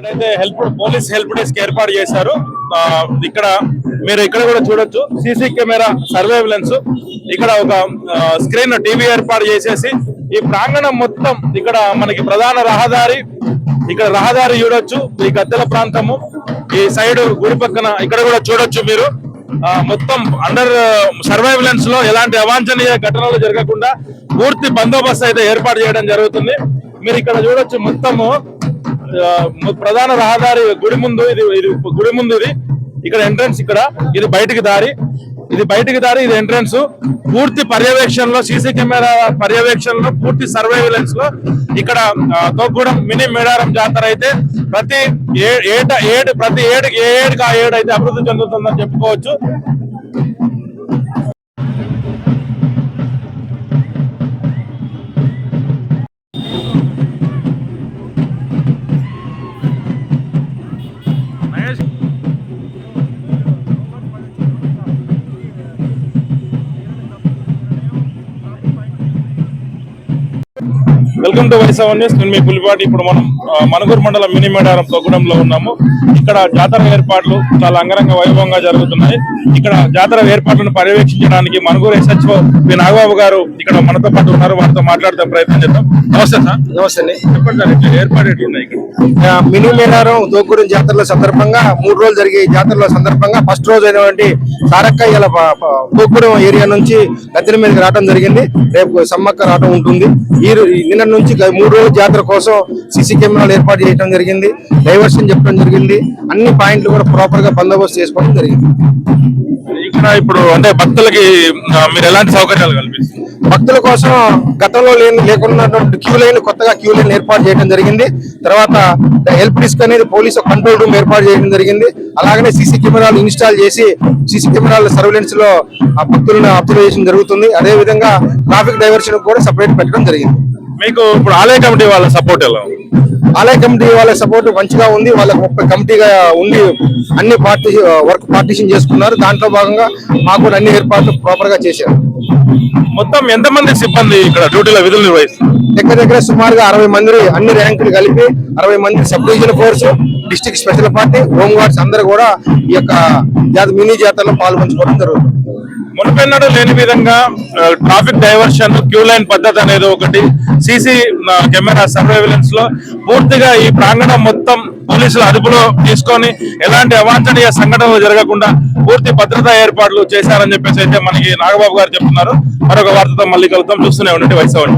అయితే help police help desk ఏర్పాటు చేశారు ఆ, ఇక్కడ మీరు ఇక్కడ కూడా చూడొచ్చు. CC camera surveillance. ఇక్కడ ఒక స్క్రీన్ టీవీ ఏర్పాటు చేసేసి ఈ ప్రాంగణం మొత్తం ఇక్కడ మనకి ప్రధాన రహదారి ఇక్కడ రహదారి చూడొచ్చు. ఈ గద్దెల ప్రాంతము ఈ సైడ్ గుడి పక్కన ఇక్కడ కూడా చూడొచ్చు మీరు. ఆ, మొత్తం అండర్ సర్వైవలెన్స్లో ఎలాంటి అవాంఛనీయ ఘటనలు జరగకుండా పూర్తి బందోబస్తు అయితే ఏర్పాటు చేయడం జరుగుతుంది. మీరు ఇక్కడ చూడొచ్చు మొత్తము. ప్రధాన రహదారి గుడి ముందు ఇది ఇది గుడి ముందు ఇది. ఇక్కడ ఎంట్రన్స్ ఇక్కడ. ఇది బయటికి దారి. ఇది బయటికి దారి ఇది ఎంట్రన్స్ పూర్తి పర్యవేక్షణలో సీసీ కెమెరా పర్యవేక్షణలో పూర్తి సర్వైలెన్స్లో ఇక్కడ తోగూడెం మినీ మేడారం జాతర అయితే ప్రతి ఏ- ఏట ఏడు ప్రతి ఏడుకి ఏ ఏడుకి ఆ ఏడు అయితే అభివృద్ధి చెందుతుందని చెప్పుకోవచ్చు. వెల్కమ్ టు వైసవ్ న్యూస్. నేను మీ పులిపాటి. ఇప్పుడు మనం ఆ, మనుగూరు మండలం మినీ మేడారం తొగ్గడంలో ఉన్నాము. ఇక్కడ జాతర ఏర్పాట్లు చాలా అంగరంగ వైభవంగా జరుగుతున్నాయి. ఇక్కడ జాతర ఏర్పాట్లను పర్యవేక్షించడానికి మనుగూరు ఎస్హెచ్ఓ పి. నాగబాబు గారు ఇక్కడ మనతో పాటు ఉన్నారు. వారితో మాట్లాడే ప్రయత్నం చేద్దాం. నమస్తే సార్. నమస్తే అండి. చెప్పండి సార్ ఇట్లా ఏర్పాటు ఎట్లున్నాయి ఇక్కడ? ఆ, మినీ మేడారం దోగూడెం జాతరల సందర్భంగా మూడు రోజులు జరిగే జాతరల సందర్భంగా ఫస్ట్ రోజు అయినటువంటి సారక్క ఇలా ఏరియా నుంచి గద్దెల మీదకి రావడం జరిగింది. రేపు సమ్మక్క రావడం ఉంటుంది. ఈ రో- ఈ నిన్న నుంచి మూడు రోజుల జాతర కోసం సీసీ కెమెరాలు ఏర్పాటు చేయడం జరిగింది. డైవర్షన్ చెప్పడం జరిగింది. అన్ని పాయింట్లు కూడా ప్రాపర్గా బందోబస్తు చేసుకోవడం జరిగింది. ఇక్కడ ఇప్పుడు అంటే భక్తులకి మీరు ఎలాంటి సౌకర్యాలు కల్పిస్తారు భక్తుల కోసం గతంలో లేని లేకున్నటువంటి క్యూ లైన్ కొత్తగా క్యూ లైన్ ఏర్పాటు చేయడం జరిగింది. తర్వాత హెల్ప్ డిస్క్ అనేది పోలీసు కంట్రోల్ రూమ్ ఏర్పాటు చేయడం జరిగింది. అలాగనే సీసీ కెమెరాలు ఇన్స్టాల్ చేసి సీసీ కెమెరాల సర్వేలెన్స్లో ఆ భక్తులను అబ్జర్వేషన్ జరుగుతుంది. అదే విధంగా ట్రాఫిక్ డైవర్షన్ కూడా సపరేట్ పెట్టడం జరిగింది. మీకు ఇప్పుడు ఆలయ కమిటీ వాళ్ళ సపోర్ట్ ఎలా ఆలయ కమిటీ వాళ్ళ సపోర్ట్ మంచిగా ఉంది. వాళ్ళకి ముప్పై కమిటీగా ఉండి అన్ని పార్టీ వర్క్ పార్టీషన్ చేసుకున్నారు. దాంట్లో భాగంగా మాకు అన్ని ఏర్పాట్లు ప్రాపర్గా చేశారు. మొత్తం ఎంతమంది సిబ్బంది ఇక్కడ డ్యూటీలో విధులు నిర్వహిస్తారు దగ్గర దగ్గర సుమారుగా అరవై మంది అన్ని ర్యాంకులు కలిపి అరవై మంది sub division force district special party home guards అందరూ కూడా ఈ యొక్క మినీ జాతరలో పాల్పంచుకోవడం జరుగుతుంది. మునుపెన్నడూ లేని విధంగా ట్రాఫిక్ డైవర్షన్ క్యూ లైన్ పద్ధతి అనేది ఒకటి సీసీ కెమెరా సర్వేలెన్స్లో పూర్తిగా ఈ ప్రాంగణం మొత్తం పోలీసులు అదుపులో తీసుకొని ఎలాంటి అవాంఛనీయ సంఘటనలు జరగకుండా పూర్తి భద్రతా ఏర్పాట్లు చేశారని చెప్పేసి అయితే మనకి నాగబాబు గారు చెప్తున్నారు. మరొక వార్తతో మళ్ళీ కలుద్దాం. చూస్తూనే ఉండండి. వైసవ్